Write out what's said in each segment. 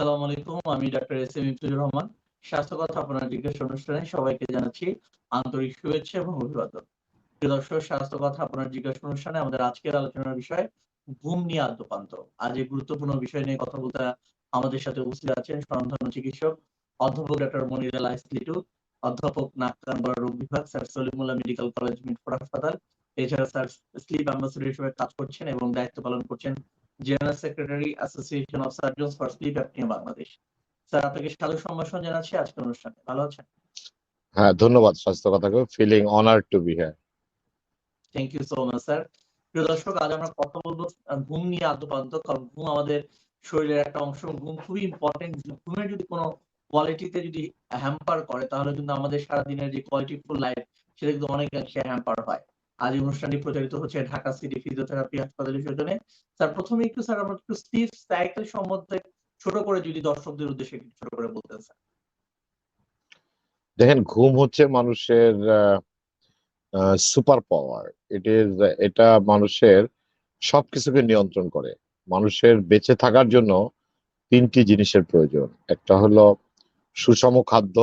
আসসালামু আলাইকুম, আমি doctor S M Imtuzur Rahman. স্বাস্থ্য কথা আপনার জিজ্ঞাসা অনুষ্ঠানে সবাইকে জানাচ্ছি আন্তরিক শুভেচ্ছা এবং অভিবাদন। দর্শক, স্বাস্থ্য কথা আপনার জিজ্ঞাসা অনুষ্ঠানে আমাদের আজকের আলোচনার বিষয় ঘুম নিয়ে আদ্যপান্ত। আজ এই গুরুত্বপূর্ণ বিষয় নিয়ে কথা বলতে আমাদের সাথে উপস্থিত আছেন স্বনামধন্য চিকিৎসক, অধ্যাপক ডাক্তার মনিরাল আইসলিটু অধ্যাপক নাক কান গলা রোগ বিভাগ, sir Salimullah medical college Mitford হাসপাতাল। এছাড়া স্যার স্লিপ অ্যাম্বাসেডর হিসেবে কাজ করছেন এবং দায়িত্ব পালন করছেন general secretary association of surgeons for sleep apnea Bangladesh sir আপনাকে সাদর সম্ভাষণ জানাচ্ছি আজকের অনুষ্ঠানে। ভালো আছেন? হ্যাঁ ধন্যবাদ স্বাস্থ্য কথাকে ফিলিং অনার টু বি হ্যাঁ thank you so much sir প্রিয় দর্শক আজ আমরা কথা বলব ঘুম নিয়ে আদ্যপান্ত কারণ ঘুম আমাদের শরীরের একটা অংশ ঘুম খুবই ইম্পর্টেন্ট ঘুমের যদি কোনো কোয়ালিটিতে যদি হ্যাম্পার করে তাহলে কিন্তু আমাদের সারাদিনের যে কোয়ালিটিফুল লাইফ সেটা কিন্তু অনেকাংশে হ্যাম্পার হয়। আজ অনুষ্ঠানটি প্রচারিত হচ্ছে ঢাকা সিটি ফিজিওথেরাপি হাসপাতালের সৌজন্যে স্যার প্রথমে একটু, স্যার আমরা একটু স্লিপ সাইকেল সম্বন্ধে ছোট করে যদি দর্শকদের উদ্দেশ্যে একটু ছোট করে বলতেন, স্যার। দেখেন, ঘুম হচ্ছে মানুষের সুপার পাওয়ার ইট ইজ এটা মানুষের সবকিছুকে নিয়ন্ত্রণ করে। মানুষের বেঁচে থাকার জন্য তিনটি জিনিসের প্রয়োজন। একটা হলো সুষম খাদ্য,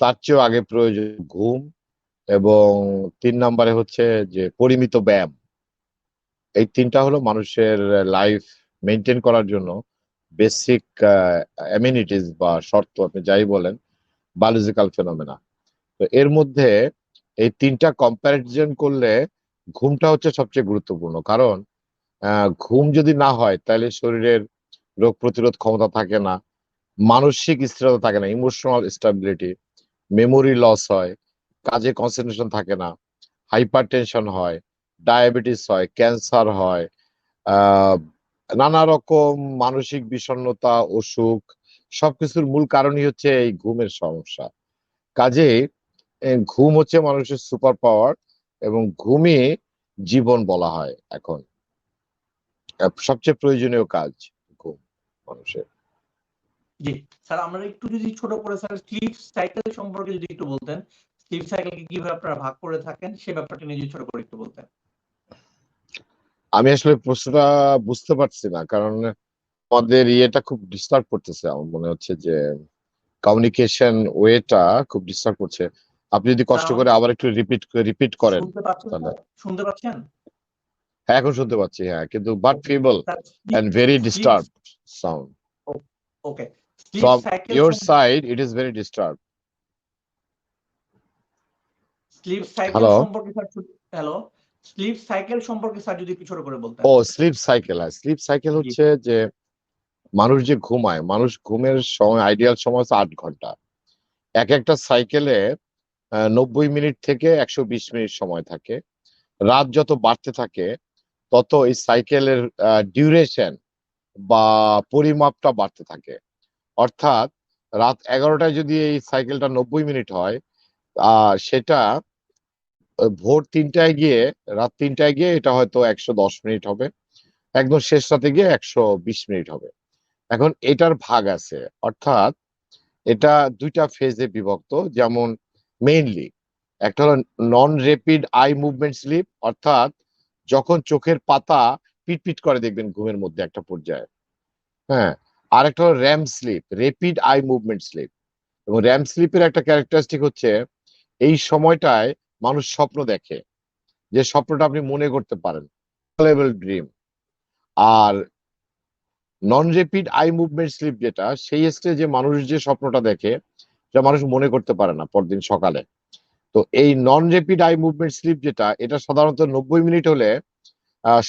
তার চেয়েও আগে প্রয়োজন ঘুম এবং তিন নম্বরে হচ্ছে যে পরিমিত ব্যায়াম। এই তিনটা হলো মানুষের লাইফ মেনটেন করার জন্য বেসিক অ্যামিনিটিস বা শর্ত, আপনি যাই বলেন বায়োলজিক্যাল ফেনোমেনা তো এর মধ্যে এই তিনটা কম্প্যারিজন করলে ঘুমটা হচ্ছে সবচেয়ে গুরুত্বপূর্ণ। কারণ ঘুম যদি না হয়, তাহলে শরীরের রোগ প্রতিরোধ ক্ষমতা থাকে না, মানসিক স্থিরতা থাকে না ইমোশনাল স্টেবিলিটি মেমোরি লস হয় কাজে কনসেন্ট্রেশন থাকে না। হাইপার টেনশন হয় ডায়াবেটিস হয় ক্যান্সার হয় নানা রকম মানসিক বিষণ্ণতা, অসুখ, সবকিছুর মূল কারণই হচ্ছে এই ঘুমের সমস্যা। কাজে ঘুম হচ্ছে মানুষের সুপার পাওয়ার এবং ঘুমই জীবন বলা হয় এখন। সবচেয়ে প্রয়োজনীয় কাজ ঘুম মানুষের। জি, স্যার, আমরা একটু যদি ছোট করে, স্যার স্লিপ সাইকেল সম্পর্কে যদি একটু বলতেন। স্লিপ সাইকেলকে কীভাবে আপনারা ভাগ করে থাকেন সে ব্যাপারটা নিয়ে ছোট করে একটু বলতেন। আমি আসলে প্রশ্নটা বুঝতে পারছি না কারণ আমাদের ইয়েটা খুব ডিস্টার্ব করতেছে আমার মনে হচ্ছে যে কমিউনিকেশন ওয়েটা খুব ডিস্টার্ব করছে। আপনি যদি কষ্ট করে আবার একটু রিপিট রিপিট করেন শুনতে পাচ্ছেন হ্যাঁ এখন শুনতে পাচ্ছি হ্যাঁ কিন্তু but feeble sir very disturb sound. Okay cycle your side, it is very disturbed. Sleep cycle? সম্পর্কে স্যার হ্যালো স্লিপ সাইকেল সম্পর্কে স্যার যদি একটু ছোট করে বলতেন। ও স্লিপ সাইকেল হ্যাঁ। স্লিপ সাইকেল হচ্ছে যে মানুষ যে ঘুমায় মানুষ ঘুমের সময় আইডিয়াল সময় আট ঘণ্টা। এক একটা সাইকেলে নব্বই মিনিট থেকে একশো বিশ মিনিট সময় থাকে। রাত যত বাড়তে থাকে তত এই সাইকেলের ডিউরেশন বা পরিমাপটা বাড়তে থাকে। অর্থাৎ রাত এগারোটায় যদি এই সাইকেলটা নব্বই মিনিট হয় আহ সেটা ভোর তিনটায় গিয়ে, রাত তিনটায় গিয়ে এটা হয়তো একশো দশ মিনিট হবে। একদম শেষ রাতে গিয়ে একশো বিশ মিনিট হবে। এখন এটার ভাগ আছে। অর্থাৎ এটা দুইটা ফেজে বিভক্ত, যেমন মেইনলি একটা হলো non rapid eye movement sleep অর্থাৎ যখন চোখের পাতা পিটপিট করে দেখবেন ঘুমের মধ্যে একটা পর্যায়ে। হ্যাঁ আর একটা হলো REM sleep rapid eye movement sleep এবং র্যাম স্লিপের একটা ক্যারেক্টারিস্টিক হচ্ছে, এই সময়টায় মানুষ স্বপ্ন দেখে যে স্বপ্নটা আপনি মনে করতে পারেন। ড্রিম আর non rapid eye movement sleep যেটা, সেই স্টেজে মানুষ যে স্বপ্নটা দেখে, সেটা মানুষ মনে করতে পারে না পরদিন সকালে। তো এই non rapid eye movement sleep যেটা, এটা সাধারণত নব্বই মিনিট হলে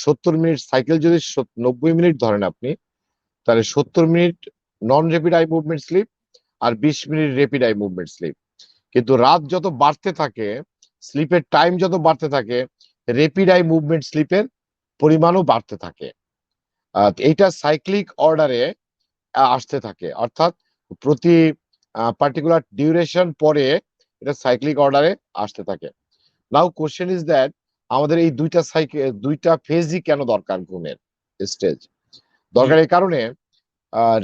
সত্তর মিনিট সাইকেল যদি নব্বই মিনিট ধরেন আপনি, তাহলে সত্তর minute non rapid eye movement sleep আর বিশ minute rapid eye movement sleep কিন্তু রাত যত বাড়তে থাকে স্লিপের টাইম যত বাড়তে থাকে রেপিড আই মুভমেন্ট স্লিপের পরিমাণও বাড়তে থাকে। এইটা সাইক্লিক অর্ডারে আসতে থাকে। অর্থাৎ প্রতি পার্টিকুলার ডিউরেশন পরে এটা সাইক্লিক অর্ডারে আসতে থাকে। নাও কোশ্চেন ইজ দ্যাট আমাদের এই দুইটা সাইকেল দুইটা ফেজই কেন দরকার ঘুমের স্টেজ দরকার এই কারণে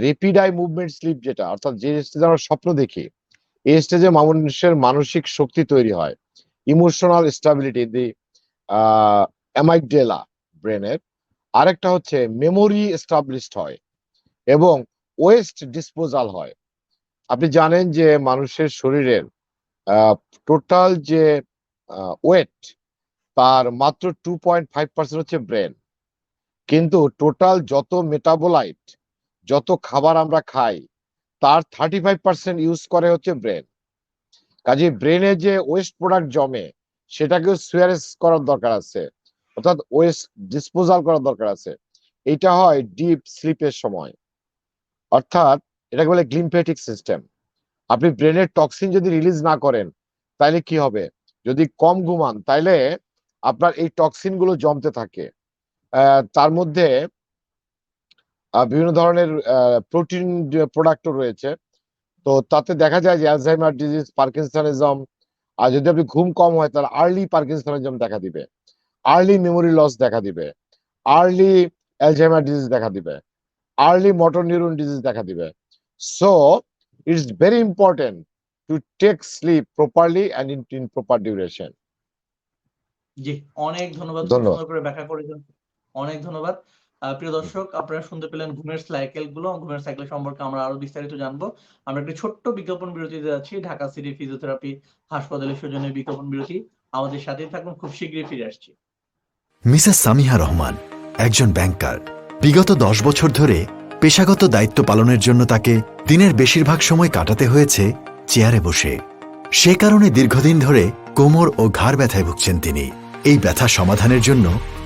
রেপিড আই মুভমেন্ট স্লিপ যেটা, অর্থাৎ যে স্টেজে আমরা স্বপ্ন দেখি, এই স্টেজে মানুষের মানসিক শক্তি তৈরি হয়। ইমোশনাল স্টাবিলিটি দি অ্যামাইকডেলা ব্রেনের আরেকটা হচ্ছে মেমোরি এস্টাবলিশড হয় এবং ওয়েস্ট ডিসপোজাল হয়। আপনি জানেন যে মানুষের শরীরের টোটাল যে ওয়েট তার মাত্র টু পয়েন্ট ফাইভ পার্সেন্ট হচ্ছে ব্রেন কিন্তু টোটাল যত মেটাবোলাইট যত খাবার আমরা খাই, তার থার্টি ফাইভ পার্সেন্ট ইউজ করে হচ্ছে ব্রেন কাজে ব্রেনে যে ওয়েস্ট প্রোডাক্ট জমে, সেটাকেও সুয়ারেস করার দরকার আছে। অর্থাৎ ওয়েস্ট ডিসপোজাল করার দরকার আছে। এটা হয় ডিপ স্লিপের সময়। অর্থাৎ এটাকে বলে গ্লিমফেটিক সিস্টেম আপনি ব্রেনের টক্সিন যদি রিলিজ না করেন তাহলে কি হবে? যদি কম ঘুমান, তাইলে আপনার এই টক্সিনগুলো জমতে থাকে। তার মধ্যে বিভিন্ন ধরনের প্রোটিন প্রোডাক্টও রয়েছে। তো তাতে দেখা যায় যে অ্যালজাইমার ডিজিজ পার্কিনসনিজম আর যদি আপনি ঘুম কম হয় তাহলে আর্লি পার্কিনসনিজম দেখা দিবে। আর্লি মেমোরি লস দেখা দিবে। আর্লি অ্যালজাইমার ডিজিজ দেখা দিবে। আর্লি মোটর নিউরন ডিজিজ দেখা দিবে। So it's very important to take sleep properly and in in proper duration জি অনেক ধন্যবাদ ধন্যবাদ। সুন্দর করে ব্যাখ্যা করেছেন। অনেক ধন্যবাদ। প্রিয় দর্শক, আপনারা শুনতে পেলেন ঘুমের সাইকেলগুলো। ঘুমের সাইকেল সম্পর্কে আমরা আরও বিস্তারিত জানব। আমরা একটি ছোট্ট বিজ্ঞাপন বিরতিতে যাচ্ছি, ঢাকা সিটি ফিজিওথেরাপি হাসপাতালের সৌজন্যে বিজ্ঞাপন বিরতি। আমাদের সাথেই থাকুন, খুব শীঘ্রই ফিরে আসছি। মিসেস সামিহা রহমান, একজন ব্যাংকার বিগত দশ বছর ধরে পেশাগত দায়িত্ব পালনের জন্য তাকে দিনের বেশিরভাগ সময় কাটাতে হয়েছে চেয়ারে বসে। সে কারণে দীর্ঘদিন ধরে কোমর ও ঘাড় ব্যথায় ভুগছেন তিনি। এই ব্যথা সমাধানের জন্য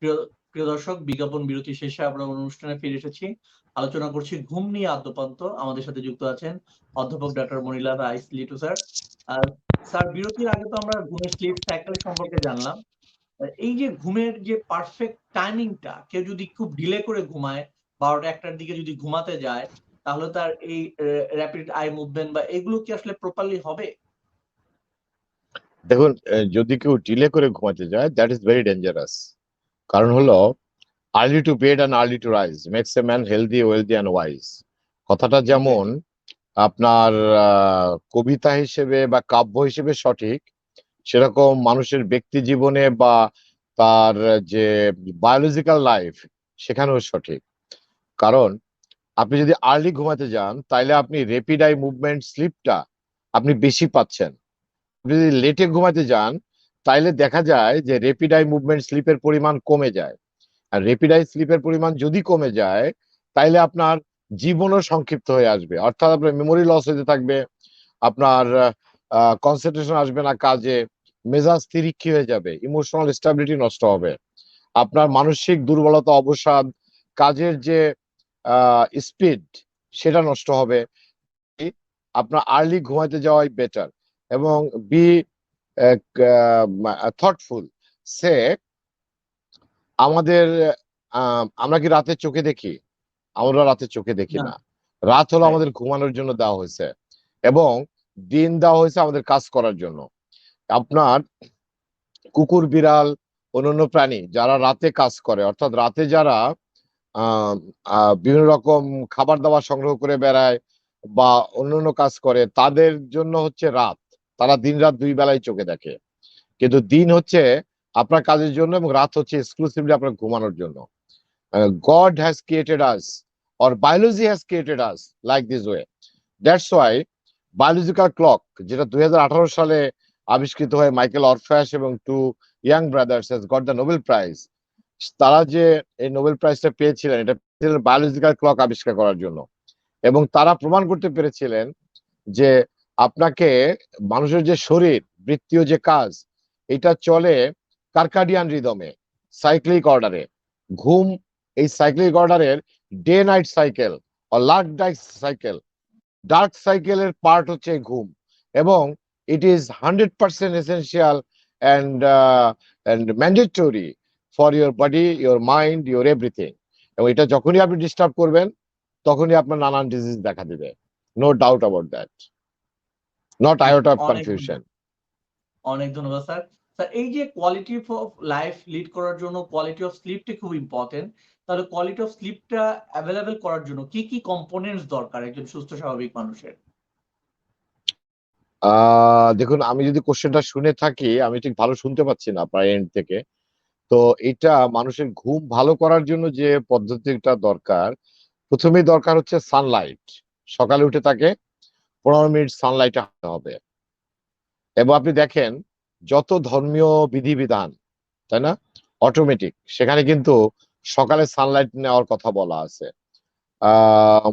প্রিয় দর্শক, বিজ্ঞাপন বিরতি শেষে আমরা অনুষ্ঠানে ফিরে এসেছি। আলোচনা করছি ঘুম নিয়ে আদ্যপান্ত। আমাদের সাথে যুক্ত আছেন অধ্যাপক doctor Monila Rais Litu sir. Sir, বিরতির আগে তো আমরা ঘুমের স্লিপ সাইকেল সম্পর্কে জানলাম। এই যে ঘুমের যে পারফেক্ট টাইমিংটা কেউ যদি খুব ডিলে করে ঘুমায় বারোটা একটার দিকে যদি ঘুমাতে যায়, তাহলে তার এই র্যাপিড আই মুভমেন্ট বা এগুলো কি আসলে প্রপারলি হবে? দেখুন যদি কেউ ডিলে করে ঘুমাতে যায় দ্যাট ইজ ভেরি ডেঞ্জারাস কারণ হলো early to bed and early to rise makes a man healthy wealthy and wise কথাটা যেমন আপনার কবিতা হিসেবে বা কাব্য হিসেবে সঠিক, সেরকম মানুষের ব্যক্তি জীবনে বা তার যে বায়োলজিক্যাল লাইফ সেখানেও সঠিক। কারণ আপনি যদি আর্লি ঘুমাতে যান, তাইলে আপনি রেপিড আই মুভমেন্ট স্লিপটা আপনি বেশি পাচ্ছেন। আপনি যদি লেটে ঘুমাতে যান তাইলে দেখা যায় যে রেপিড আই মুভমেন্ট স্লিপের পরিমাণ কমে যায়। আর রেপিড আই স্লিপের পরিমাণ যদি কমে যায়, তাইলে আপনার জীবনও সংক্ষিপ্ত হয়ে আসবে। অর্থাৎ আপনার মেমোরি লস হতে থাকবে, আপনার কনসেন্ট্রেশন আসবে না কাজে, মেজাজ তিরিক্ষি হয়ে যাবে ইমোশনাল স্টেবিলিটি নষ্ট হবে। আপনার মানসিক দুর্বলতা, অবসাদ, কাজের যে স্পিড সেটা নষ্ট হবে। আপনার আর্লি ঘুমাইতে যাওয়াই বেটার এবং বি থটফুল সে আমাদের আহ, আমরা কি রাতে চোখে দেখি? আমরা রাতে চোখে দেখি না। রাত হলো আমাদের ঘুমানোর জন্য দেওয়া হয়েছে এবং দিন দেওয়া হয়েছে আমাদের কাজ করার জন্য। আপনার কুকুর বিড়াল অন্যান্য প্রাণী যারা রাতে কাজ করে অর্থাৎ রাতে যারা আহ, আহ, বিভিন্ন রকম খাবার দাবার সংগ্রহ করে বেড়ায় বা অন্যান্য কাজ করে তাদের জন্য হচ্ছে রাত। তারা দিন রাত দুই বেলায় চোখে দেখে। কিন্তু দিন হচ্ছে আপনার কাজের জন্য এবং রাত হচ্ছে এক্সক্লুসিভলি আপনার ঘুমানোর জন্য। God has created us or biology has created us like this way that's why biological clock যেটা দুই হাজার আঠারো সালে আবিষ্কৃত হয় মাইকেল অরফ্যাশ এবং two Young brothers has got the Nobel prize তারা যে এই নোবেল প্রাইজটা পেয়েছিলেন, এটা পেয়েছিলেন বায়োলজিক্যাল ক্লক আবিষ্কার করার জন্য। এবং তারা প্রমাণ করতে পেরেছিলেন যে আপনাকে মানুষের যে শরীর, বৃত্তীয় যে কাজ, এটা চলে কার্কাডিয়ান রিদমে সাইক্লিক অর্ডারে ঘুম, এই সাইক্লিক অর্ডারের day night cycle lark light cycle dark সাইকেলের পার্ট হচ্ছে ঘুম এবং it is hundred percent essential and and mandatory for your body your mind your everything এবং এটা যখনই আপনি ডিস্টার্ব করবেন, তখনই আপনার নানান ডিজিজ দেখা দেবে। No doubt about that not iota of confusion অনেক ধন্যবাদ স্যার। স্যার এই যে কোয়ালিটি অফ লাইফ লিড করার জন্য কোয়ালিটি অফ স্লিপটা খুব ইম্পর্টেন্ট তাহলে কোয়ালিটি অফ স্লিপটা অ্যাভেলেবেল করার জন্য কি কি কম্পোনেন্টস দরকার একজন সুস্থ স্বাভাবিক মানুষের? দেখুন আমি যদি কোশ্চেনটা শুনে থাকি আমি ঠিক ভালো শুনতে পাচ্ছি না প্রায় এন্ড থেকে। তো এটা মানুষের ঘুম ভালো করার জন্য যে পদ্ধতিটা দরকার প্রথমেই দরকার হচ্ছে সানলাইট সকালে উঠে তাকে পনেরো মিনিট সানলাইটে হাঁটতে হবে। এবং আপনি দেখেন, যত ধর্মীয় বিধিবিধান, তাই না? অটোমেটিক সেখানে কিন্তু সকালে সানলাইট নেওয়ার কথা বলা আছে।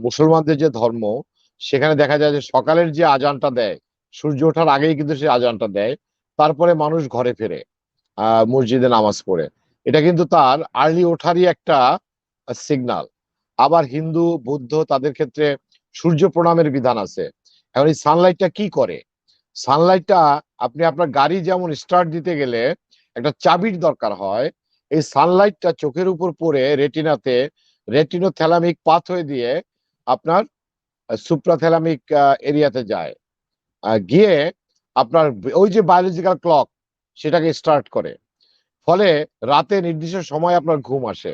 মুসলমানদের যে ধর্ম, সেখানে দেখা যায় যে সকালের যে আজানটা দেয়, সূর্য ওঠার আগেই কিন্তু সে আজানটা দেয়, তারপরে মানুষ ঘরে ফেরে, আহ, মসজিদে নামাজ পড়ে। এটা কিন্তু তার আর্লি ওঠারই একটা সিগনাল আবার হিন্দু, বৌদ্ধ, তাদের ক্ষেত্রে সূর্য প্রণামের বিধান আছে। এখন এই সানলাইটটা কি করে? সানলাইটটা আপনি আপনার গাড়ি যেমন স্টার্ট দিতে গেলে একটা চাবির দরকার হয়, এই সানলাইটটা চোখের উপর পড়ে রেটিনাতে রেটিনোথ্যালামিক পাথ হয়ে দিয়ে আপনার সুপ্রাথ্যালামিক এরিয়াতে যায়। গিয়ে আপনার ওই যে বায়োলজিক্যাল ক্লক সেটাকে স্টার্ট করে। ফলে রাতে নির্দিষ্ট সময় আপনার ঘুম আসে।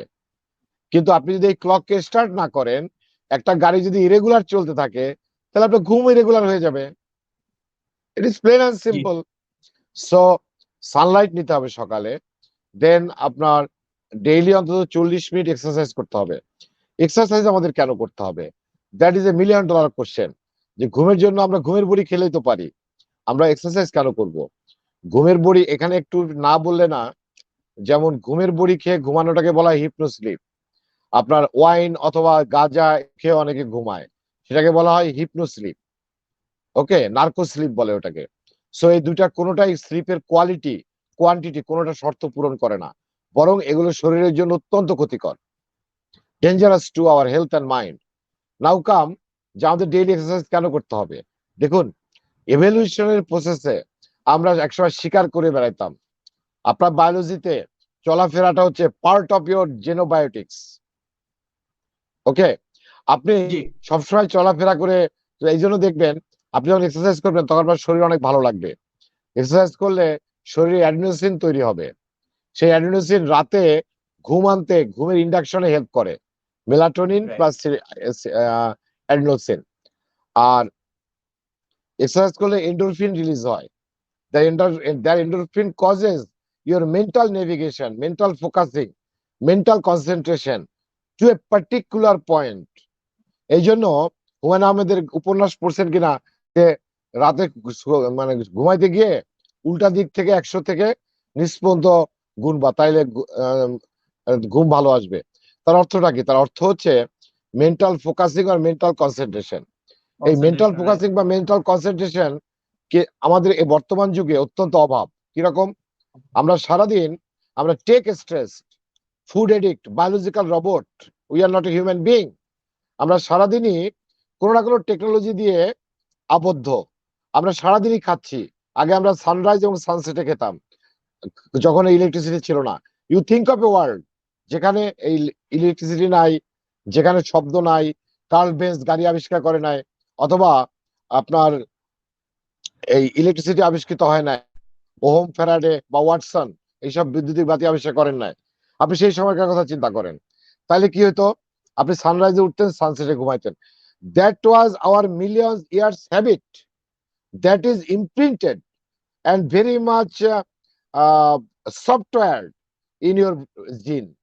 কিন্তু আপনি যদি এই ক্লককে স্টার্ট না করেন, একটা গাড়ি যদি ইরেগুলার চলতে থাকে তাহলে আপনার ঘুম ইরেগুলার হয়ে যাবে। It is plain and simple so sunlight নিতে হবে সকালে দেন আপনার ডেইলি অন্তত চল্লিশ মিনিট এক্সারসাইজ করতে হবে। এক্সারসাইজ আমাদের কেন করতে হবে? That is a million dollar question যে ঘুমের জন্য আমরা ঘুমের বড়ি খেলেই তো পারি। আমরা এক্সারসাইজ কেন করব? ঘুমের বড়ি এখানে একটু না বললে না যেমন ঘুমের বড়ি খেয়ে ঘুমানোটাকে বলা হয় হিপনো স্লিপ আপনার ওয়াইন অথবা গাঁজা খেয়ে অনেকে ঘুমায়। সেটাকে বলা হয় hypno sleep okay? Narco sleep বলে ওটাকে। সো এই দুইটা কোনোটাই স্লিপের কোয়ালিটি কোয়ান্টিটি কোনোটা শর্ত পূরণ করে না। বরং এগুলো শরীরের জন্য অত্যন্ত ক্ষতিকর। Dangerous to our health and mind now come যে আমাদের ডেইলি এক্সারসাইজ কেন করতে হবে? দেখুন এভলিউশনের প্রসেসে আমরা একসময় স্বীকার করে বেড়াইতাম। আপনার বায়োলজিতে চলাফেরাটা হচ্ছে part of your xenobiotics okay? আপনি সবসময় চলাফেরা করে এই জন্য দেখবেন আপনি যখন এক্সারসাইজ করবেন তখন আপনার শরীর অনেক ভালো লাগবে। এক্সারসাইজ করলে শরীরে অ্যাডিনোসিন তৈরি হবে। সেই অ্যাডিনোসিন রাতে ঘুম আনতে ঘুমের ইন্ডাকশনে হেল্প করে। মেলাটোনিন. প্লাস অ্যাডিনোসিন আর এক্সারসাইজ করলে এন্ডোরফিন রিলিজ হয়। The there endorphin causes your mental navigation mental focusing mental concentration to a particular point এই জন্য হুমায়ুন আহমেদের উপন্যাস পড়ছেন কিনা যে রাতে মানে ঘুমাইতে গিয়ে উল্টা দিক থেকে একশো থেকে নিষ্পন্ত গুনবা তাইলে ঘুম ভালো আসবে। তার অর্থটা কি? তার অর্থ হচ্ছে মেন্টাল ফোকাসিং আর মেন্টাল কনসেন্ট্রেশন এই মেন্টাল ফোকাসিং বা মেন্টাল কনসেন্ট্রেশন কে আমাদের এই বর্তমান যুগে অত্যন্ত অভাব। কীরকম? আমরা সারাদিন আমরা tech stress food addict biological robot we are not a human being আমরা সারাদিনই কোনো না কোনো টেকনোলজি দিয়ে আবদ্ধ। আমরা সারাদিনই খাচ্ছি। আগে আমরা সানরাইজ এবং সানসেটে খেতাম। যখন ইলেকট্রিসিটি ছিল না। You think of a world যেখানে এই ইলেকট্রিসিটি নাই, যেখানে শব্দ নাই কার্ল বেঞ্চ গাড়ি আবিষ্কার করে নাই, অথবা আপনার এই ইলেকট্রিসিটি আবিষ্কৃত হয় নাই ওহম ফেরাডে বা ওয়াটসন এইসব বিদ্যুতিক বাতি আবিষ্কার করেন নাই। আপনি সেই সময়কার কথা চিন্তা করেন। তাহলে কি হতো আপনি সানরাইজে উঠতেন সানসেটে ঘুমাইতেন that was our millions years habit that is imprinted and very much software in your gene.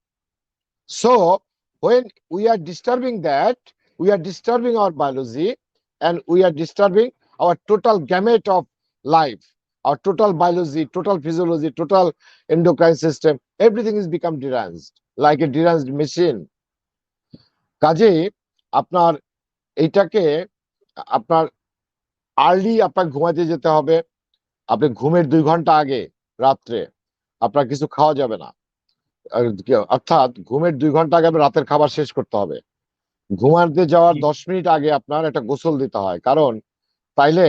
So when we are disturbing that, we are disturbing our biology and we are disturbing our total gamut of life, our total biology, total physiology, total endocrine system, everything is become deranged, like a deranged machine. কাজে আপনার এইটাকে আপনার early আপনার ঘুমাতে যেতে হবে। আপনি ঘুমের দুই ঘণ্টা আগে রাত্রে আপনার কিছু খাওয়া যাবে না। অর্থাৎ ঘুমের দুই ঘণ্টা আগে রাতের খাবার শেষ করতে হবে। ঘুমাতে যাওয়ার দশ মিনিট আগে আপনার একটা গোসল দিতে হয়। কারণ তাইলে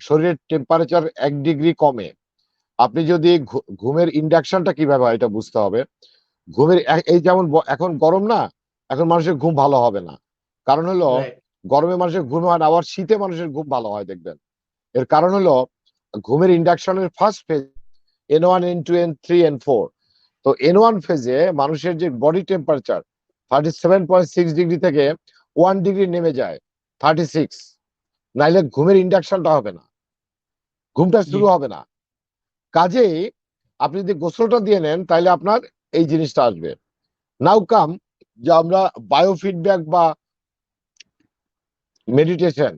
শরীরের টেম্পারেচার এক ডিগ্রি কমে। আপনি যদি ঘুমের ইন্ডাকশনটা কীভাবে হয় এটা বুঝতে হবে। ঘুমের এই যেমন এখন গরম না এখন মানুষের ঘুম ভালো হবে না। কারণ হলো গরমে মানুষের ঘুম হয় না আবার শীতে মানুষের ঘুম ভালো হয় দেখবেন। এর কারণ হলো ঘুমের ইন্ডাকশনের first phase N one N two N three N four তো এন ওয়ান ফেজে মানুষের যে body temperature thirty seven point six degree থেকে ওয়ান ডিগ্রি নেমে যায় থার্টি সিক্স নাইলে ঘুমের ইন্ডাকশনটা হবে না। ঘুমটা শুরু হবে না। কাজেই আপনি যদি গোসলটা দিয়ে নেন তাহলে আপনার এই জিনিসটা আসবে। নাও কাম যে আমরা বায়োফিডব্যাক বা মেডিটেশন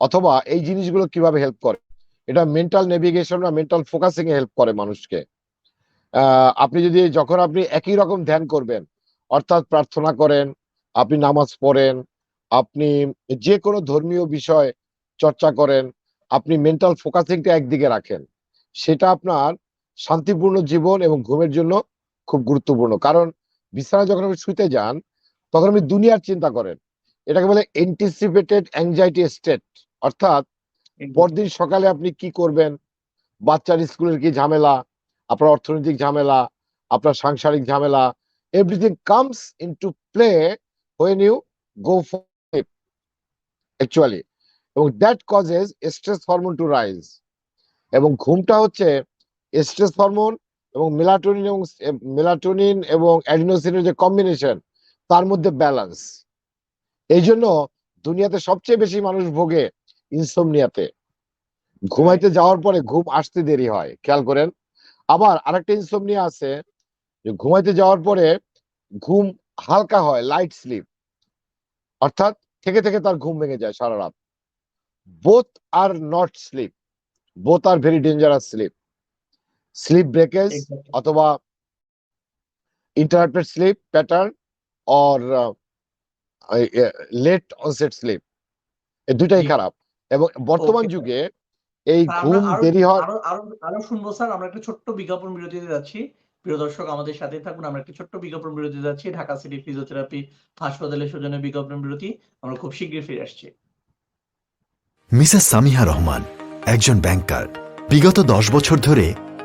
অথবা এই জিনিসগুলো কীভাবে হেল্প করে? এটা মেন্টাল নেভিগেশন বা মেন্টাল ফোকাসিং এ হেল্প করে মানুষকে। আপনি যদি যখন আপনি একই রকম ধ্যান করবেন, অর্থাৎ প্রার্থনা করেন, আপনি নামাজ পড়েন, আপনি যে কোনো ধর্মীয় বিষয় চর্চা করেন, আপনি মেন্টাল ফোকাসিংটা একদিকে রাখেন। সেটা আপনার শান্তিপূর্ণ জীবন এবং ঘুমের জন্য খুব গুরুত্বপূর্ণ। কারণ বিছানায় যখন আপনি শুতে যান তখন আপনি দুনিয়ার চিন্তা করেন। এটাকে বলে এন্টিসিপেটেড অ্যাংজাইটি স্টেট অর্থাৎ পরদিন সকালে আপনি কি করবেন? বাচ্চার স্কুলের কি ঝামেলা? আপনার অর্থনৈতিক ঝামেলা? আপনার সাংসারিক ঝামেলা? Everything comes into play when you go for actually এবং that causes stress hormone to rise এবং ঘুমটা হচ্ছে স্ট্রেস হরমোন এবং মেলাটোনিন এবং মেলাটোনিন এবং অ্যাডিনোসিনের যে কম্বিনেশন তার মধ্যে ব্যালেন্স এই জন্য দুনিয়াতে সবচেয়ে বেশি মানুষ ভোগে ইনসোমনিয়াতে ঘুমাইতে যাওয়ার পরে ঘুম আসতে দেরি হয়, খেয়াল করেন। আবার আরেকটা ইনসোমনিয়া আছে, যে ঘুমাইতে যাওয়ার পরে ঘুম হালকা হয় লাইট স্লিপ অর্থাৎ থেকে থেকে তার ঘুম ভেঙে যায় সারা রাত। Both are not sleep both are very dangerous sleep sleep breakage. অথবা interrupted sleep pattern or late onset sleep এই দুটাই খারাপ। এবং বর্তমান যুগে এই ঘুম দেরি হওয়ার আরও আরও আরও শুনব স্যার। আমরা একটা ছোট্ট বিজ্ঞাপন বিরতিতে যাচ্ছি। প্রিয় দর্শক আমাদের সাথে থাকুন। আমরা একটা ছোট্ট বিজ্ঞাপন বিরতি যাচ্ছি। ঢাকা সিটি ফিজিওথেরাপি হাসপাতালের সৌজন্যে বিজ্ঞাপন বিরতি। আমরা খুব শীঘ্রই ফিরে আসছি। মিসেস সামিহা রহমান একজন ব্যাংকার বিগত দশ বছর ধরে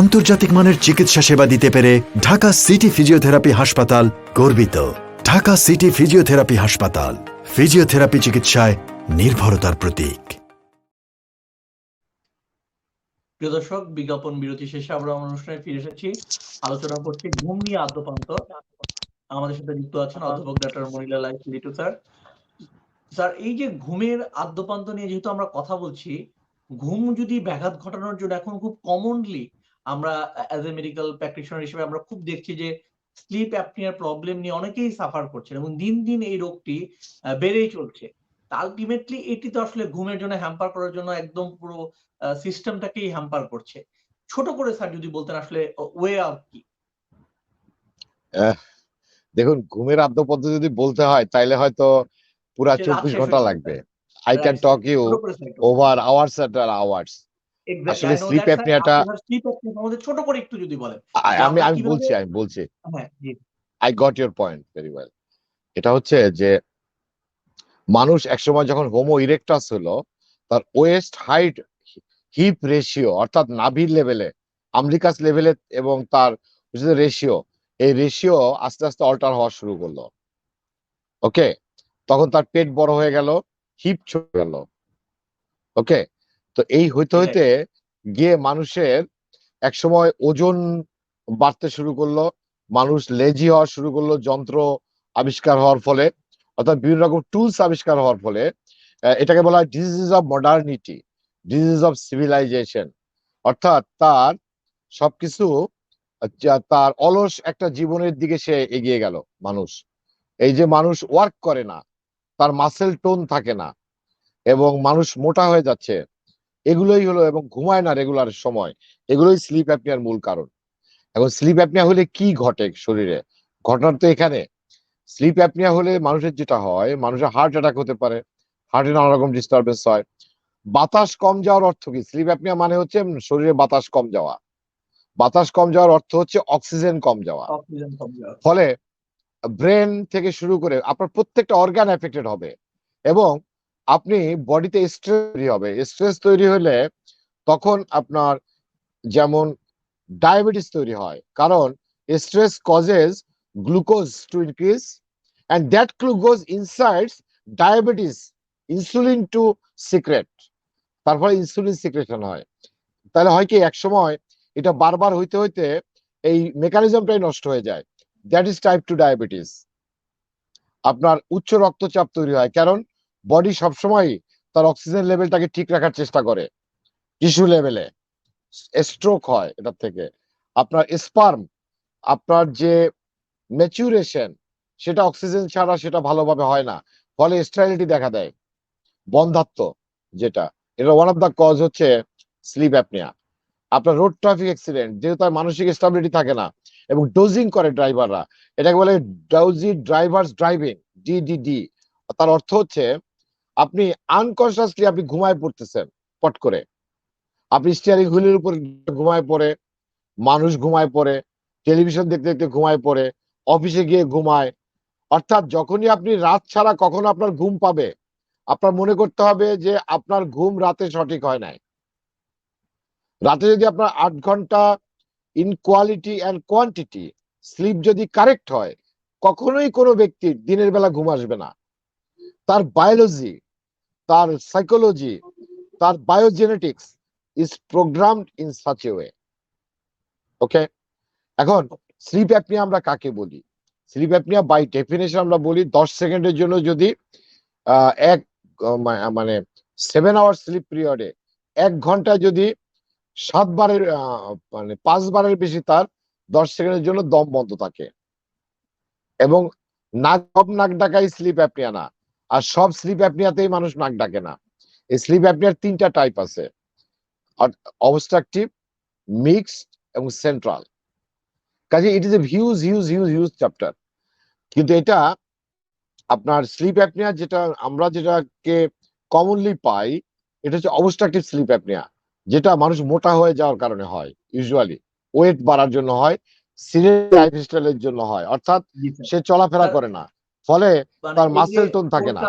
আন্তর্জাতিক মানের চিকিৎসা সেবা দিতে পেরে ঢাকা সিটি ফিজিওথেরাপি হাসপাতাল গর্বিত। ঢাকা সিটি ফিজিওথেরাপি হাসপাতাল, ফিজিওথেরাপি চিকিৎসায় নির্ভরতার প্রতীক। প্রিয় দর্শক, বিজ্ঞাপন বিরতি শেষে আমরা অনুষ্ঠানে ফিরে এসেছি। আলোচনা করছি ঘুম নিয়ে আদ্যপান্ত। আমাদের সাথে যুক্ত আছেন অধ্যাপক ডাক্তার মনিলা লাইফ লিটু স্যার। স্যার, এই যে ঘুমের আদ্যপান্ত নিয়ে যেহেতু আমরা কথা বলছি, ঘুম যদি ব্যাঘাত ঘটানোর জন্য এখন খুব কমনলি আমরা অ্যাজ এ মেডিকেল প্র্যাকটিশনার হিসেবে আমরা খুব দেখছি যে স্লিপ অ্যাপনিয়ার প্রবলেম নিয়ে অনেকেই সাফার করছেন এবং দিন দিন এই রোগটি বেড়েই চলছে। আলটিমেটলি এটি তো আসলে ঘুমের জন্য হ্যাম্পার করার জন্য একদম পুরো সিস্টেমটাকেই হ্যাম্পার করছে। ছোট করে স্যার যদি বলতেন আসলে ওয়ে আউট কি? দেখুন ঘুমের আদ্য পদ্ধতি যদি বলতে হয় তাইলে হয়তো পুরা চব্বিশ ঘণ্টা লাগবে। I can talk you. Over hours hours আসলে sleep apnea-টা- স্লিপ অ্যাপনিয়া আমাদের ছোট করে একটু যদি বলেন। আমি আমি বলছি আমি বলছি। I got your point very well এটা হচ্ছে যে মানুষ একসময় যখন হোমো ইরেকটাস হলো তার ওয়েস্ট হাইট হিপ রেশিও অর্থাৎ নাভির লেভেলে আমেরিকাস লেভেলে এবং তার রেশিও এই রেশিও আস্তে আস্তে অল্টার হওয়া শুরু করল। ওকে তখন তার পেট বড় হয়ে গেল হিপ ছোট গেল। ওকে তো এই হইতে হইতে গিয়ে মানুষের এক সময় ওজন বাড়তে শুরু করল মানুষ লেজি হওয়া শুরু করল যন্ত্র আবিষ্কার হওয়ার ফলে অর্থাৎ বিভিন্ন রকম টুলস আবিষ্কার হওয়ার ফলে এটাকে বলা হয় disease of modernity disease of civilization অর্থাৎ তার সবকিছু আচ্ছা, তার অলস একটা জীবনের দিকে সে এগিয়ে গেল মানুষ। এই যে মানুষ ওয়ার্ক করে না তার মাসেল টোন থাকে না এবং মানুষ মোটা হয়ে যাচ্ছে এগুলোই হলো এবং ঘুমায় না রেগুলার সময় এগুলোই স্লিপ অ্যাপনিয়ার মূল কারণ। এখন স্লিপ অ্যাপনিয়া হলে কি ঘটে শরীরে? ঘটনার তো এখানে। স্লিপ অ্যাপনিয়া হলে মানুষের যেটা হয় মানুষের হার্ট অ্যাটাক হতে পারে হার্টে নানা রকম ডিস্টারবেন্স হয়। বাতাস কম যাওয়ার অর্থ কি? স্লিপ অ্যাপনিয়া মানে হচ্ছে শরীরে বাতাস কম যাওয়া। বাতাস কম যাওয়ার অর্থ হচ্ছে অক্সিজেন কম যাওয়া। অক্সিজেন কম যাওয়া। ফলে ব্রেন থেকে শুরু করে আপনার প্রত্যেকটা অর্গান এফেক্টেড হবে এবং আপনি বডিতে স্ট্রেস তৈরি হবে। স্ট্রেস তৈরি হলে তখন আপনার যেমন ডায়াবেটিস তৈরি হয়। কারণ stress causes glucose to increase and that glucose insides diabetes insulin to secret তারপরে ইনসুলিন সিক্রেশন হয়। তাহলে হয় কি এক সময় এটা বারবার হইতে হইতে এই মেকানিজমটাই নষ্ট হয়ে যায়। That is type two diabetes আপনার উচ্চ রক্তচাপ তৈরি হয়। কারণ বডি সবসময় তার অক্সিজেন লেভেলটাকে ঠিক রাখার চেষ্টা করে টিস্যু লেভেলে স্ট্রোক হয় এটার থেকে। আপনার স্পার্ম আপনার যে ম্যাচুরেশন সেটা অক্সিজেন ছাড়া সেটা ভালোভাবে হয় না। ফলে স্টাইলিটি দেখা দেয়। বন্ধাত্ম যেটা, এটা ওয়ান অফ দ্য কজ হচ্ছে স্লিপ অ্যাপনিয়া আপনার রোড ট্রাফিক অ্যাক্সিডেন্ট যেহেতু তার মানসিক স্টাবিলিটি থাকে না, এবং ডোজিং করে ড্রাইভাররা এটাকে বলে ডৌজি ড্রাইভার্স ড্রাইভিং ডিডিডি তার অর্থ হচ্ছে আপনি আনকনসিয়াসলি আপনি ঘুমায় পড়তেছেন, পট করে। আপনি স্টিয়ারিং হুইলের উপর ঘুমায় পড়ে, মানুষ ঘুমায় পড়ে টেলিভিশন দেখতে দেখতে ঘুমায় পড়ে অফিসে গিয়ে ঘুমায়। অর্থাৎ যখনই আপনি রাত ছাড়া কখন আপনার ঘুম পাবে, আপনার মনে করতে হবে যে আপনার ঘুম রাতে সঠিক হয় নাই। রাতে যদি আপনার আট ঘণ্টা in quality and quantity sleep যদি কারেক্ট হয়, কখনোই কোনো ব্যক্তির দিনের বেলা ঘুম আসবে না। তার বায়োলজি তার সাইকোলজি তার biogenetics is programmed in such a way okay এখন স্লিপ অ্যাপনিয়া আমরা কাকে বলি? স্লিপ অ্যাপনিয়া বাই ডেফিনেশন আমরা বলি দশ সেকেন্ডের জন্য যদি এক মানে সেভেন আওয়ার স্লিপ পিরিয়ডে এক ঘণ্টা যদি সাতবারের মানে পাঁচবারের বেশি তার দশ সেকেন্ডের জন্য দম বন্ধ থাকে। এবং নাক নাক ডাকাই স্লিপ অ্যাপনিয়া না। আর সব স্লিপ অ্যাপনিয়াতেই মানুষ নাক ডাকে না। এই স্লিপ অ্যাপনিয়ার তিনটা টাইপ আছে। অবস্ট্রাকটিভ মিক্সড এবং সেন্ট্রাল কাজে it is a huge huge huge huge chapter কিন্তু এটা আপনার স্লিপ অ্যাপনিয়া যেটা আমরা যেটাকে কমনলি পাই এটা হচ্ছে অবস্ট্রাকটিভ স্লিপ অ্যাপনিয়া যেটা মানুষ মোটা হয়ে যাওয়ার কারণে হয় ইউজুয়ালি ওয়েট বাড়ার জন্য হয় সিরিয়াস লাইফস্টাইলের জন্য হয়। অর্থাৎ সে চলাফেরা করে না। ফলে মানে তার মাসেল টোন থাকে না।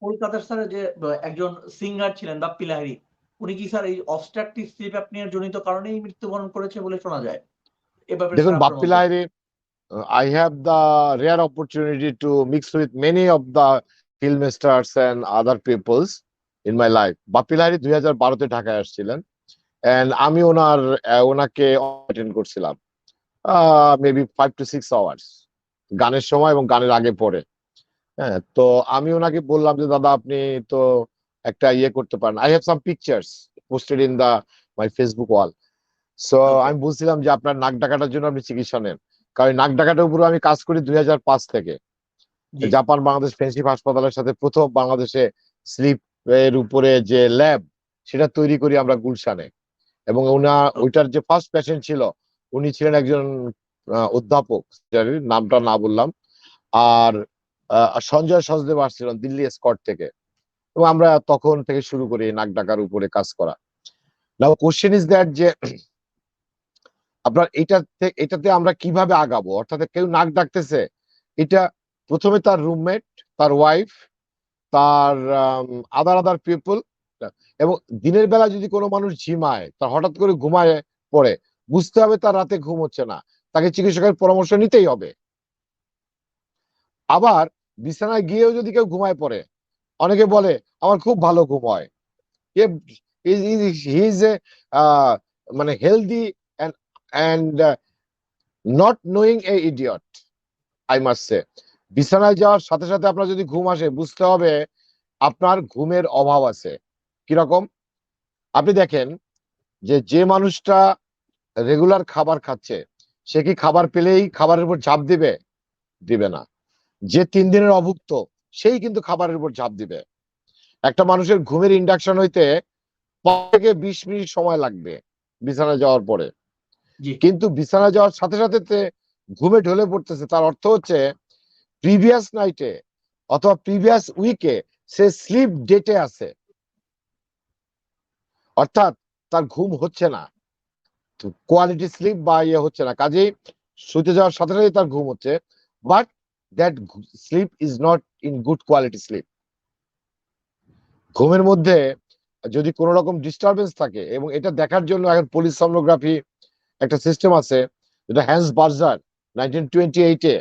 কলকাতার স্যার যে একজন সিঙ্গার ছিলেন বাপ্পি লাহিড়ী উনি কি স্যার এই অবস্ট্রাকটিভ স্লিপ অ্যাপনিয়ার জনিত কারণেই মৃত্যুবরণ করেছে বলে শোনা যায়? দেখুন বাপ্পি মত- I have the rare opportunity to mix with many of the film stars and other peoples in my life Bappi Lahiri দুই হাজার বারোতে ঢাকায় আসছিলেন এন্ড আমি ওনার ওনাকে অ্যাটেন্ড করছিলাম maybe five to six hours গানের সময় এবং গানের আগে পরে। হ্যাঁ তো আমি ওনাকে বললাম যে দাদা আপনি তো একটা ইয়ে করতে পারেন। I have some pictures posted in the my Facebook wall so আমি বলছিলাম যে আপনার নাক ডাকাটার জন্য আপনি চিকিৎসা নেন। কারণ নাক ডাকাটার উপরে আমি কাজ করি দুই হাজার পাঁচ থেকে। জাপান বাংলাদেশ ফ্রেন্ডশিপ হাসপাতালের সাথে প্রথম বাংলাদেশে স্লিপ এর উপরে যে ল্যাব সেটা তৈরি করি আমরা গুলশানে। এবং ওনা ওইটার যে ফার্স্ট পেশেন্ট ছিল উনি ছিলেন একজন অধ্যাপক যার নামটা না বললাম। আর সঞ্জয় সচদেব আসছিলেন দিল্লি স্কট থেকে। এবং আমরা তখন থেকে শুরু করি নাক ডাকার উপরে কাজ করা। নাও কোশ্চেন ইজ দ্যাট যে, আপনার এটাতে এটাতে আমরা কীভাবে আগাবো? অর্থাৎ কেউ নাক ডাকতেছে, এটা প্রথমে তার রুমমেট তার ওয়াইফ তার আদার আদার পিপল এবং দিনের বেলা যদি কোনো মানুষ ঝিমায় তার হঠাৎ করে ঘুমায় পড়ে, বুঝতে হবে তার রাতে ঘুম হচ্ছে না। তাকে চিকিৎসকের পরামর্শ নিতেই হবে। আবার বিছানায় গিয়েও যদি কেউ ঘুমায় পড়ে, অনেকে বলে, আমার খুব ভালো ঘুম হয়। হি ইজ এ মানে healthy and not knowing a idiot, I must say. বিছানায় যাওয়ার সাথে সাথে আপনার যদি ঘুম আসে, বুঝতে হবে আপনার ঘুমের অভাব আছে। কীরকম? আপনি দেখেন যে যে মানুষটা রেগুলার খাবার খাচ্ছে, সে কি খাবার পেলেই খাবারের উপর ঝাঁপ দিবে? দিবে না। যে তিন দিনের অভুক্ত সেই কিন্তু খাবারের উপর ঝাঁপ দিবে। একটা মানুষের ঘুমের ইন্ডাকশন হইতে থেকে বিশ মিনিট সময় লাগবে বিছানা যাওয়ার পরে। কিন্তু বিছানা যাওয়ার সাথে সাথে ঘুমে ঢলে পড়তেছে তার অর্থ হচ্ছে প্রিভিয়াস নাইটে অথবা প্রিভিয়াস উইকে সে স্লিপ ডেটে আছে। অর্থাৎ তার ঘুম হচ্ছে না। কোয়ালিটি স্লিপ বা ইয়ে হচ্ছে না। কাজেই শুতে যাওয়ার সাথে সাথে তার ঘুম হচ্ছে। But that sleep is not in good quality sleep ঘুমের মধ্যে যদি কোনো রকম ডিস্টারবেন্স থাকে এবং এটা দেখার জন্য এখন পুলিশ সনোগ্রাফি একটা সিস্টেম আছে, যেটা হ্যান্স বার্জার নাইনটিন টোয়েন্টি এইটে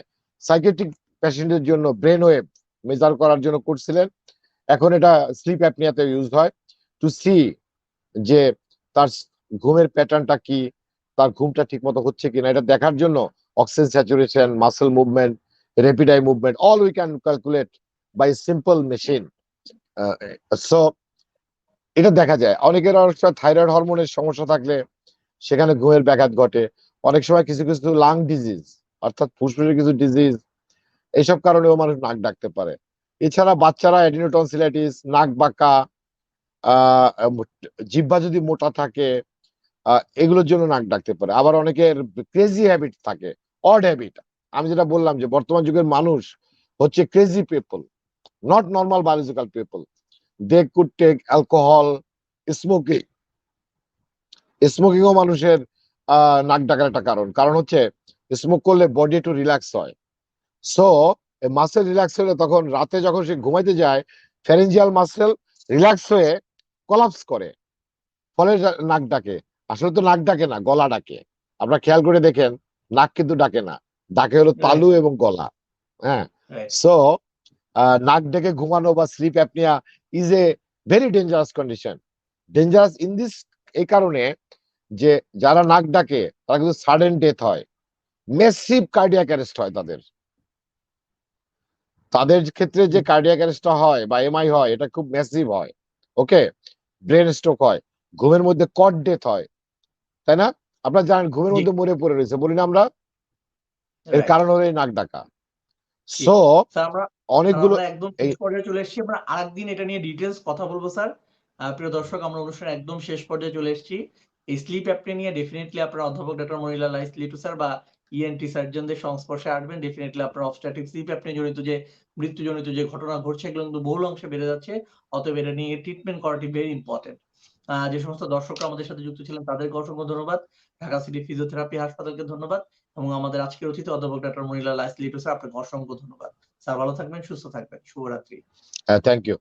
সাইকেট্রিক পেশেন্টের জন্য ব্রেন ওয়েভ মেজার করার জন্য করছিলেন। এখন এটা স্লিপ অ্যাপনিয়াতে ইউজ হয়। টু সি যে তার ঘুমের প্যাটার্নটা কি, তার ঘুমটা ঠিক মতো হচ্ছে কিনা, এটা দেখার জন্য oxygen saturation muscle movement rapid eye movement all we can calculate by simple machine so এটা দেখা যায়। অনেকের অনেক সময় থাইরয়েড হরমোনের সমস্যা থাকলে সেখানে ঘুমের ব্যাঘাত ঘটে। অনেক সময় কিছু কিছু লাং ডিজিজ অর্থাৎ ফুসফুসের কিছু ডিজিজ এইসব কারণেও মানুষ নাক ডাকতে পারে। এছাড়া বাচ্চারা অ্যাডিনোটনসিলাইটিস নাক বাঁকা জিহ্বা যদি মোটা থাকে এগুলোর জন্য নাক ডাকতে পারে। আবার অনেকের ক্রেজি হ্যাবিট থাকে অড হ্যাবিট আমি যেটা বললাম যে বর্তমান যুগের মানুষ হচ্ছে crazy people not normal biological people they could take alcohol smoking স্মোকিংও মানুষের নাক ডাকার একটা কারণ। কারণ হচ্ছে স্মোক করলে বডি একটু রিল্যাক্স হয়। সো মাসেল রিল্যাক্স হলে তখন রাতে যখন সে ঘুমাইতে যায় ফ্যারেঞ্জিয়াল মাসেল রিল্যাক্স হয়ে কলাপস করে। ফলে নাক ডাকে। আসলে তো নাক ডাকে না, গলা ডাকে। আপনারা খেয়াল করে দেখেন, নাক কিন্তু ডাকে না। ডাকে হলো তালু এবং গলা হ্যাঁ. সো নাক ডেকে ঘুমানো বা sleep apnoea is a very dangerous condition dangerous in this এই কারণে যে যারা নাক ডাকে তারা কিন্তু সাডেন ডেথ হয়। মেসিভ কার্ডিয়াক অ্যারেস্ট হয় তাদের। তাদের ক্ষেত্রে যে কার্ডিয়াক অ্যারেস্টটা হয় বা এমআই হয় এটা খুব মেসিভ হয়। ওকে ব্রেন স্ট্রোক হয়। ঘুমের মধ্যে কট ডেথ হয়। তাই না? আপনারা জানেন ঘুমের মধ্যে মরে পড়ে রয়েছে। বলি না আমরা এর. কারণ হলো নাক ডাকা। সো আমরা অনেকগুলো একদম পর্যায়ে চলে এসেছি। আমরা আরেকদিন এটা নিয়ে ডিটেলস কথা বলব স্যার প্রিয় দর্শক আমরা অনুষ্ঠান একদম শেষ পর্যায়ে চলে এসেছি। এই স্লিপ অ্যাপটা নিয়ে ডেফিনেটলি আপনারা অধ্যাপক ডক্টর মনিলা লাইস লিটু স্যার বা E ইএনটি সার্জনদের সংস্পর্শে আসবেন। ডেফিনেটলি আপনার অবস্ট্রাটিক স্লিপ অ্যাপনে জড়িত যে মৃত্যুজনিত যে ঘটনা ঘটছে এগুলো কিন্তু বহুল অংশে বেড়ে যাচ্ছে। অতএব এটা নিয়ে ট্রিটমেন্ট করাটি ভেরি ইম্পর্টেন্ট যে সমস্ত দর্শকরা আমাদের সাথে যুক্ত ছিলেন তাদেরকে অসংখ্য ধন্যবাদ। ঢাকা সিটি ফিজিওথেরাপি হাসপাতালকে ধন্যবাদ। এবং আমাদের আজকের অতিথি অধ্যাপক ডক্টর মনিলা লাইস্ট লিটু স্যার, আপনাকে অসংখ্য ধন্যবাদ। স্যার, ভালো থাকবেন, সুস্থ থাকবেন। শুভরাত্রি। Thank you